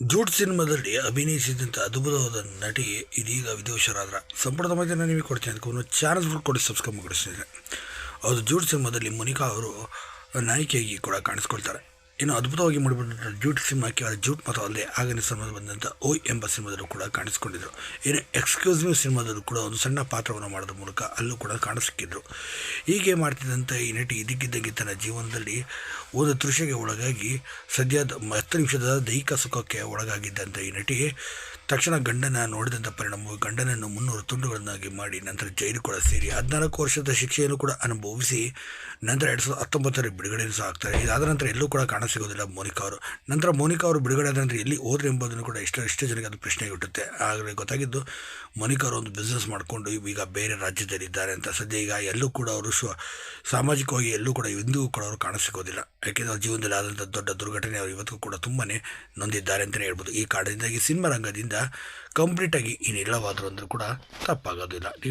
Jute ಸಿನಿಮಾದಲ್ಲಿ ಅಭಿನಯಿಸಿದಂಥ ಅದ್ಭುತವಾದ ನಟಿ ಇದೀಗ ವಿದೇಶರಾದ್ರ ಸಂಪೂರ್ಣ ಮಾಹಿತಿ ನಾನು ನಿಮಗೆ ಕೊಡ್ತೀನಿ. ಅದಕ್ಕೆ ಚಾನಲ್ ಕೊಡಿ ಸಬ್ಸ್ಕ್ರೈಬ್ ಮಾಡಿಸ್ತೀನಿ. ಅದು ಜೂಟ್ ಸಿನಿಮಾದಲ್ಲಿ ಮುನಿಕಾ ಅವರು ನಾಯಕಿಯಾಗಿ ಕೂಡ ಕಾಣಿಸ್ಕೊಳ್ತಾರೆ. ಇನ್ನು ಅದ್ಭುತವಾಗಿ ಮಾಡಿಬಿಟ್ಟು ಜೂಟ್ ಸಿನಿಮಾಕ್ಕೆ ಅದು ಜೂಟ್ ಮತ್ತು ಅಲ್ಲದೆ ಆಗಿನ ಸಿನಿಮಾದಲ್ಲಿ ಬಂದಂಥ ಓಯ್ ಎಂಬ ಸಿನಿಮಾದಲ್ಲೂ ಕೂಡ ಕಾಣಿಸಿಕೊಂಡಿದ್ದರು ಇನ್ನು ಎಕ್ಸ್ಕ್ಯೂಸ್ ಮೀ ಸಿನಿಮಾದಲ್ಲೂ ಕೂಡ ಒಂದು ಸಣ್ಣ ಪಾತ್ರವನ್ನು ಮಾಡೋದ್ರ ಮೂಲಕ ಅಲ್ಲೂ ಕೂಡ ಕಾಣಿಸ್ಕಿದ್ರು ಹೀಗೆ ಮಾಡ್ತಿದ್ದಂಥ ಈ ನಟಿ ಇದಕ್ಕಿದ್ದಂಗೆ ತನ್ನ ಜೀವನದಲ್ಲಿ ಓದ ತೃಷೆಗೆ ಒಳಗಾಗಿ ಸದ್ಯದ ಹತ್ತು ನಿಮಿಷದ ದೈಹಿಕ ಸುಖಕ್ಕೆ ಒಳಗಾಗಿದ್ದಂಥ ಈ ನಟಿ ತಕ್ಷಣ ಗಂಡನ ನೋಡಿದಂಥ ಪರಿಣಾಮ ಗಂಡನನ್ನು ಮುನ್ನೂರು ತುಂಡುಗಳನ್ನಾಗಿ ಮಾಡಿ ನಂತರ ಜೈಲು ಕೂಡ ಸೇರಿ ಹದಿನಾಲ್ಕು ವರ್ಷದ ಶಿಕ್ಷೆಯನ್ನು ಕೂಡ ಅನುಭವಿಸಿ ನಂತರ ಎರಡು ಸಾವಿರದ ಹತ್ತೊಂಬತ್ತರ ಬಿಡುಗಡೆಯನ್ನು ಸಹ ಆಗ್ತಾರೆ ಇದಾದ ನಂತರ ಎಲ್ಲೂ ಕೂಡ ಕಾಣಸಿಗೋದಿಲ್ಲ ಮೋನಿಕಾ ಅವರು. ನಂತರ ಮೋನಿಕಾ ಅವರು ಬಿಡುಗಡೆ ಆದ ನಂತರ ಎಲ್ಲಿ ಹೋದ್ರೆ ಎಂಬುದನ್ನು ಕೂಡ ಎಷ್ಟೋ ಎಷ್ಟು ಜನಕ್ಕೆ ಅದು ಪ್ರಶ್ನೆ ಹುಟ್ಟುತ್ತೆ. ಆಗಲೇ ಗೊತ್ತಾಗಿದ್ದು ಮೋನಿಕಾ ಅವರು ಒಂದು ಬಿಸ್ನೆಸ್ ಮಾಡಿಕೊಂಡು ಈಗ ಬೇರೆ ರಾಜ್ಯದಲ್ಲಿದ್ದಾರೆ ಅಂತ. ಸದ್ಯ ಈಗ ಎಲ್ಲೂ ಕೂಡ ಅವರು ಸ್ವ ಸಾಮಾಜಿಕವಾಗಿ ಎಲ್ಲೂ ಕೂಡ ಇಂದಿಗೂ ಕೂಡ ಅವರು ಕಾಣಸಿಗೋದಿಲ್ಲ ಯಾಕೆಂದರೆ ಅವ್ರ ಜೀವನದಲ್ಲಿ ಆದಂಥ ದೊಡ್ಡ ದುರ್ಘಟನೆ ಅವರು ಇವತ್ತಿಗೂ ಕೂಡ ತುಂಬಾ ನೊಂದಿದ್ದಾರೆ ಅಂತಲೇ ಹೇಳ್ಬೋದು. ಈ ಕಾರಣದಿಂದಾಗಿ ಸಿನಿಮಾ ರಂಗದಿಂದ ಕಂಪ್ಲೀಟಾಗಿ ಇನ್ನಿಲ್ಲವಾದರೂ ಅಂದರೂ ಕೂಡ ತಪ್ಪಾಗೋದಿಲ್ಲ.